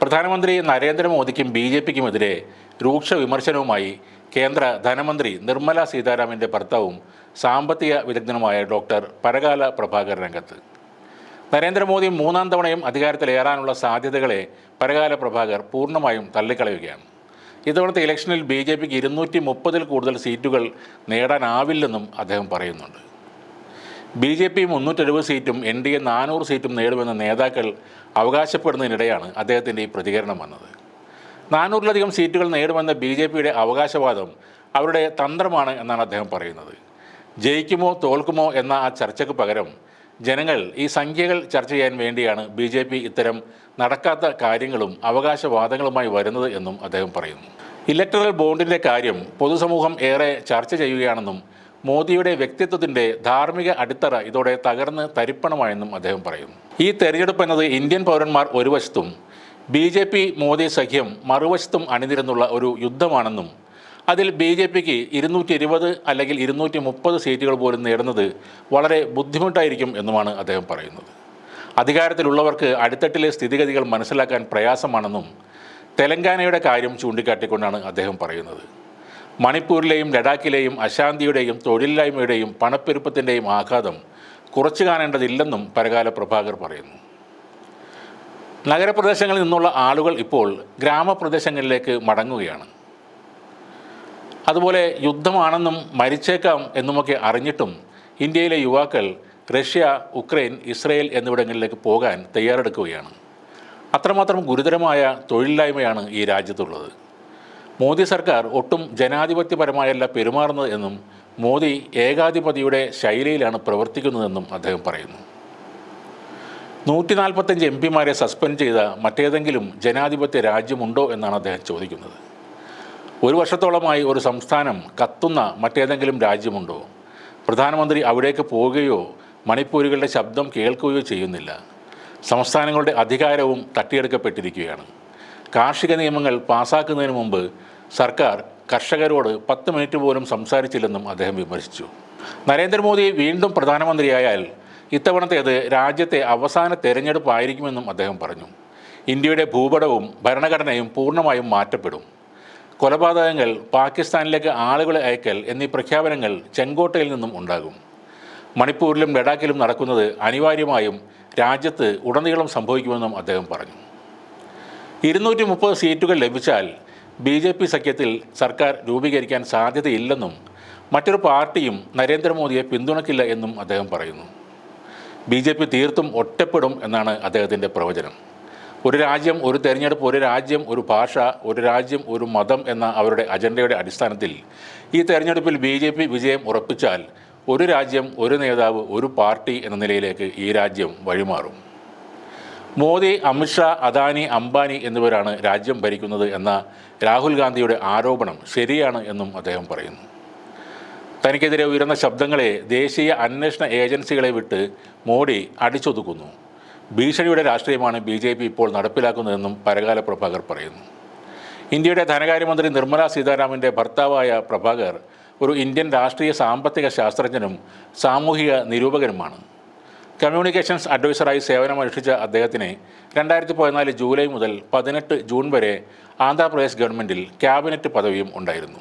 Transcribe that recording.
പ്രധാനമന്ത്രി നരേന്ദ്രമോദിക്കും B J പിക്കുമെതിരെ രൂക്ഷ വിമർശനവുമായി കേന്ദ്ര ധനമന്ത്രി നിർമ്മല സീതാരാമന്റെ ഭർത്താവും സാമ്പത്തിക വിദഗ്ധനുമായ ഡോക്ടർ പരകാല പ്രഭാകർ രംഗത്ത്. നരേന്ദ്രമോദി മൂന്നാം തവണയും അധികാരത്തിലേറാനുള്ള സാധ്യതകളെ പരകാല പ്രഭാകർ പൂർണമായും തള്ളിക്കളയുകയാണ്. ഇത്തവണത്തെ ഇലക്ഷനിൽ ബി ജെ പിക്ക് ഇരുന്നൂറ്റി മുപ്പതിൽ കൂടുതൽ സീറ്റുകൾ നേടാനാവില്ലെന്നും അദ്ദേഹം പറയുന്നുണ്ട്. ബി ജെ പി മുന്നൂറ്റെഴുപത് സീറ്റും എൻ ഡി എ നാനൂറ് സീറ്റും നേടുമെന്ന നേതാക്കൾ അവകാശപ്പെടുന്നതിനിടെയാണ് അദ്ദേഹത്തിന്റെ ഈ പ്രതികരണം വന്നത്. നാനൂറിലധികം സീറ്റുകൾ നേടുമെന്ന ബി ജെ പിയുടെ അവകാശവാദം അവരുടെ തന്ത്രമാണ് എന്നാണ് അദ്ദേഹം പറയുന്നത്. ജയിക്കുമോ തോൽക്കുമോ എന്ന ആ ചർച്ചയ്ക്ക് പകരം ജനങ്ങൾ ഈ സംഖ്യകൾ ചർച്ച ചെയ്യാൻ വേണ്ടിയാണ് ബി ജെ പി ഇത്തരം നടക്കാത്ത കാര്യങ്ങളും അവകാശവാദങ്ങളുമായി വരുന്നത് എന്നും അദ്ദേഹം പറയുന്നു. ഇലക്ട്രൽ ബോണ്ടിന്റെ കാര്യം പൊതുസമൂഹം ഏറെ ചർച്ച ചെയ്യുകയാണെന്നും മോദിയുടെ വ്യക്തിത്വത്തിന്റെ ധാർമ്മിക അടിത്തറ ഇതോടെ തകർന്ന് തരിപ്പണമായെന്നും അദ്ദേഹം പറയുന്നു. ഈ തെരഞ്ഞെടുപ്പ് എന്നത് ഇന്ത്യൻ പൗരന്മാർ ഒരു വശത്തും ബി ജെ പി മോദി സഖ്യം മറുവശത്തും അണിനിരന്നുള്ള ഒരു യുദ്ധമാണെന്നും അതിൽ ബി ജെ പിക്ക് ഇരുന്നൂറ്റി ഇരുപത് അല്ലെങ്കിൽ ഇരുന്നൂറ്റി മുപ്പത് സീറ്റുകൾ പോലും നേടുന്നത് വളരെ ബുദ്ധിമുട്ടായിരിക്കും എന്നുമാണ് അദ്ദേഹം പറയുന്നത്. അധികാരത്തിലുള്ളവർക്ക് അടിത്തട്ടിലെ സ്ഥിതിഗതികൾ മനസ്സിലാക്കാൻ പ്രയാസമാണെന്നും തെലങ്കാനയുടെ കാര്യം ചൂണ്ടിക്കാട്ടിക്കൊണ്ടാണ് അദ്ദേഹം പറയുന്നത്. മണിപ്പൂരിലെയും ലഡാക്കിലെയും അശാന്തിയുടെയും തൊഴിലില്ലായ്മയുടെയും പണപ്പെരുപ്പത്തിന്റെയും ആഘാതം കുറച്ചു കാണേണ്ടതില്ലെന്നും പരകാല പ്രഭാകർ പറയുന്നു. നഗരപ്രദേശങ്ങളിൽ നിന്നുള്ള ആളുകൾ ഇപ്പോൾ ഗ്രാമപ്രദേശങ്ങളിലേക്ക് മടങ്ങുകയാണ്. അതുപോലെ യുദ്ധമാണെന്നും മരിച്ചേക്കാം എന്നുമൊക്കെ അറിഞ്ഞിട്ടും ഇന്ത്യയിലെ യുവാക്കൾ റഷ്യ ഉക്രൈൻ ഇസ്രയേൽ എന്നിവിടങ്ങളിലേക്ക് പോകാൻ തയ്യാറെടുക്കുകയാണ്. അത്രമാത്രം ഗുരുതരമായ തൊഴിലില്ലായ്മയാണ് ഈ രാജ്യത്തുള്ളത്. മോദി സർക്കാർ ഒട്ടും ജനാധിപത്യപരമായല്ല പെരുമാറുന്നത് എന്നും മോദി ഏകാധിപതിയുടെ ശൈലിയിലാണ് പ്രവർത്തിക്കുന്നതെന്നും അദ്ദേഹം പറയുന്നു. നൂറ്റി നാൽപ്പത്തഞ്ച് എം പിമാരെ സസ്പെൻഡ് ചെയ്ത മറ്റേതെങ്കിലും ജനാധിപത്യ രാജ്യമുണ്ടോ എന്നാണ് അദ്ദേഹം ചോദിക്കുന്നത്. ഒരു വർഷത്തോളമായി ഒരു സംസ്ഥാനം കത്തുന്ന മറ്റേതെങ്കിലും രാജ്യമുണ്ടോ? പ്രധാനമന്ത്രി അവിടേക്ക് പോവുകയോ മണിപ്പൂരുകളുടെ ശബ്ദം കേൾക്കുകയോ ചെയ്യുന്നില്ല. സംസ്ഥാനങ്ങളുടെ അധികാരവും തട്ടിയെടുക്കപ്പെട്ടിരിക്കുകയാണ്. കാർഷിക നിയമങ്ങൾ പാസാക്കുന്നതിന് മുമ്പ് സർക്കാർ കർഷകരോട് പത്ത് മിനിറ്റ് പോലും സംസാരിച്ചില്ലെന്നും അദ്ദേഹം വിമർശിച്ചു. നരേന്ദ്രമോദി വീണ്ടും പ്രധാനമന്ത്രിയായാൽ ഇത്തവണത്തേത് രാജ്യത്തെ അവസാന തെരഞ്ഞെടുപ്പായിരിക്കുമെന്നും അദ്ദേഹം പറഞ്ഞു. ഇന്ത്യയുടെ ഭൂപടവും ഭരണഘടനയും പൂർണമായും മാറ്റപ്പെടും. കൊലപാതകങ്ങൾ പാകിസ്ഥാനിലേക്ക് ആളുകളെ അയക്കൽ എന്നീ പ്രഖ്യാപനങ്ങൾ ചെങ്കോട്ടയിൽ നിന്നും ഉണ്ടാകും. മണിപ്പൂരിലും ലഡാക്കിലും നടക്കുന്നത് അനിവാര്യമായും രാജ്യത്ത് ഉടനീളം സംഭവിക്കുമെന്നും അദ്ദേഹം പറഞ്ഞു. ഇരുന്നൂറ്റി മുപ്പത് സീറ്റുകൾ ലഭിച്ചാൽ ബി ജെ പി സഖ്യത്തിൽ സർക്കാർ രൂപീകരിക്കാൻ സാധ്യതയില്ലെന്നും മറ്റൊരു പാർട്ടിയും നരേന്ദ്രമോദിയെ പിന്തുണയ്ക്കില്ല എന്നും അദ്ദേഹം പറയുന്നു. ബി ജെ പി തീർത്തും ഒറ്റപ്പെടും എന്നാണ് അദ്ദേഹത്തിന്റെ പ്രവചനം. ഒരു രാജ്യം ഒരു തെരഞ്ഞെടുപ്പ് ഒരു രാജ്യം ഒരു ഭാഷ ഒരു രാജ്യം ഒരു മതം എന്ന അവരുടെ അജണ്ടയുടെ അടിസ്ഥാനത്തിൽ ഈ തെരഞ്ഞെടുപ്പിൽ ബി ജെ പി വിജയം ഉറപ്പിച്ചാൽ ഒരു രാജ്യം ഒരു നേതാവ് ഒരു പാർട്ടി എന്ന നിലയിലേക്ക് ഈ രാജ്യം വഴിമാറും. മോദി അമിത്ഷാ അദാനി അംബാനി എന്നിവരാണ് രാജ്യം ഭരിക്കുന്നത് എന്ന രാഹുൽ ഗാന്ധിയുടെ ആരോപണം ശരിയാണ് എന്നും അദ്ദേഹം പറയുന്നു. തനിക്കെതിരെ ഉയർന്ന ശബ്ദങ്ങളെ ദേശീയ അന്വേഷണ ഏജൻസികളെ വിട്ട് മോഡി അടിച്ചൊതുക്കുന്നു. ഭീഷണിയുടെ രാഷ്ട്രീയമാണ് ബി ജെ പി ഇപ്പോൾ നടപ്പിലാക്കുന്നതെന്നും പരകാല പ്രഭാകർ പറയുന്നു. ഇന്ത്യയുടെ ധനകാര്യമന്ത്രി നിർമ്മല സീതാരാമന്റെ ഭർത്താവായ പ്രഭാകർ ഒരു ഇന്ത്യൻ രാഷ്ട്രീയ സാമ്പത്തിക ശാസ്ത്രജ്ഞനും സാമൂഹിക നിരൂപകനുമാണ്. കമ്മ്യൂണിക്കേഷൻസ് അഡ്വൈസറായി സേവനമനുഷ്ഠിച്ച അദ്ദേഹത്തിന് രണ്ടായിരത്തി പതിനാല് ജൂലൈ മുതൽ പതിനെട്ട് ജൂൺ വരെ ആന്ധ്രാപ്രദേശ് ഗവൺമെന്റിൽ ക്യാബിനറ്റ് പദവിയും ഉണ്ടായിരുന്നു.